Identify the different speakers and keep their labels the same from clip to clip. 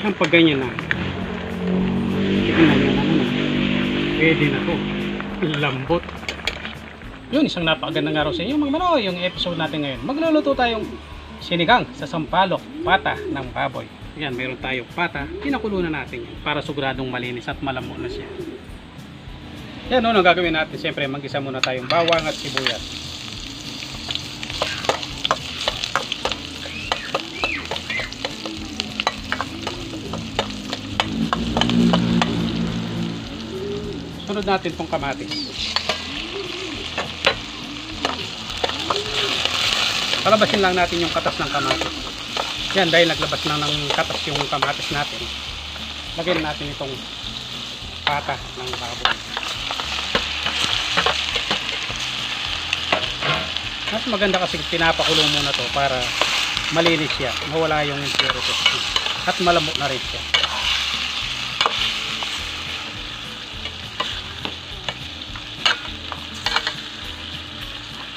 Speaker 1: Yan pag ganyan na. Tignan nyo naman. Pwede na to. Lambot. Yun, isang napakagandang araw sa inyo mga mano. Yung episode natin ngayon. Magluluto tayong sinigang sa sampalok, pata ng baboy. Yan, meron tayong pata. Pinakulo na natin yan para siguradong malinis at malamo na siya. Yan, ano gagawin natin? Siyempre, mag-isa muna tayong bawang at sibuyas. Sunod natin tong kamatis. Palabasin lang natin yung katas ng kamatis. Yan, dahil naglabas na ng katas yung kamatis natin. Lagyan natin itong pata ng baboy. Mas maganda kasi pinapakulo muna to para malinis siya. Mawala yung impurities. At malamok na rin siya.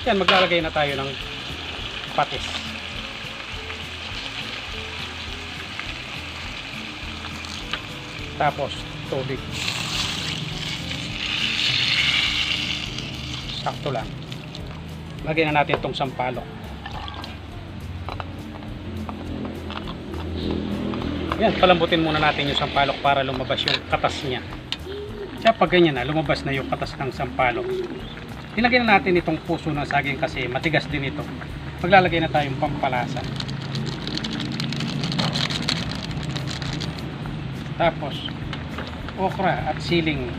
Speaker 1: Yan, maglalagay na tayo ng patis. Tapos, tubig. Sakto lang. Lagyan na natin itong sampalok. Yan, palambutin muna natin yung sampalok para lumabas yung katas niya. Kaya pag ganyan na, lumabas na yung katas ng sampalok. Nilagyan na natin itong puso ng saging kasi matigas din ito. Maglalagay na tayong pampalasa. Tapos, okra at siling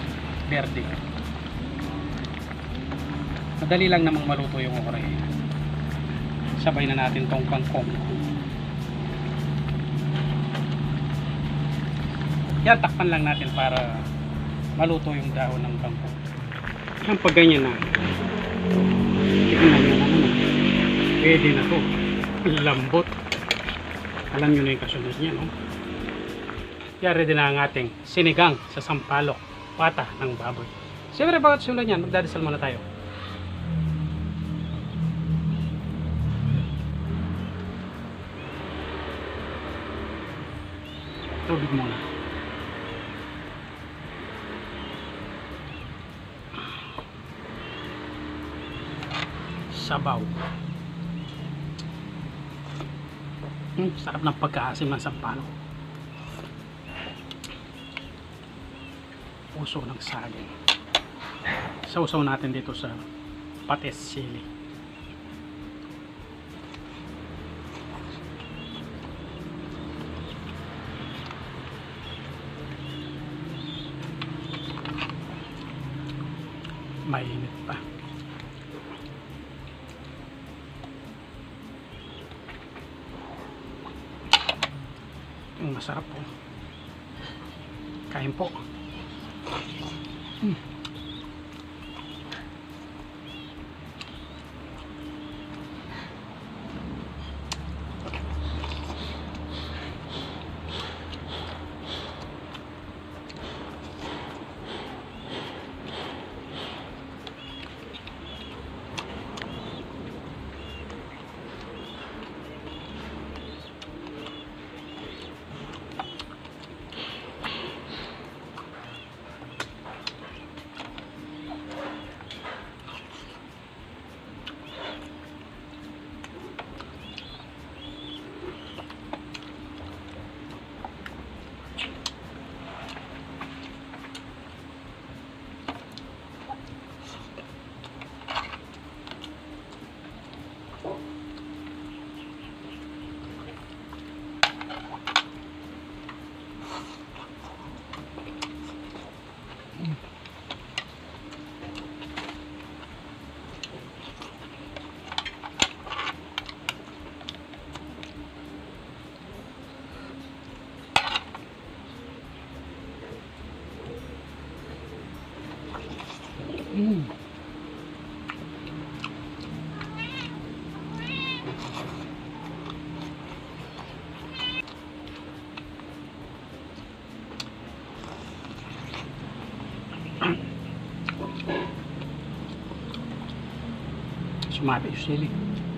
Speaker 1: verde. Madali lang namang maluto yung okra eh. Sabay na natin tong kangkong. Yan, takpan lang natin para maluto yung dahon ng kangkong. Yan, pag ganyan na. Tignan nyo naman. ah. Pwede na to. Lambot. Alam nyo na yung kasunod niya, no? Yan, ready na ang ating sinigang sa sampalok. Pata ng baboy. Siyempre, bakit sunod yan? Magdadasal muna tayo. Tubig muna. Sabaw. Hmm, sarap ng pagkaasim ng sampalok. Puso ng saging. Sausaw natin dito sa patis sili. Mainit pa. Masarap po. Kain po. Mm. Sumati yung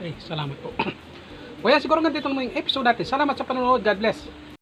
Speaker 1: Okay, salamat po. Kuya, siguro ganito lang yung episode natin. Salamat sa panonood. God bless.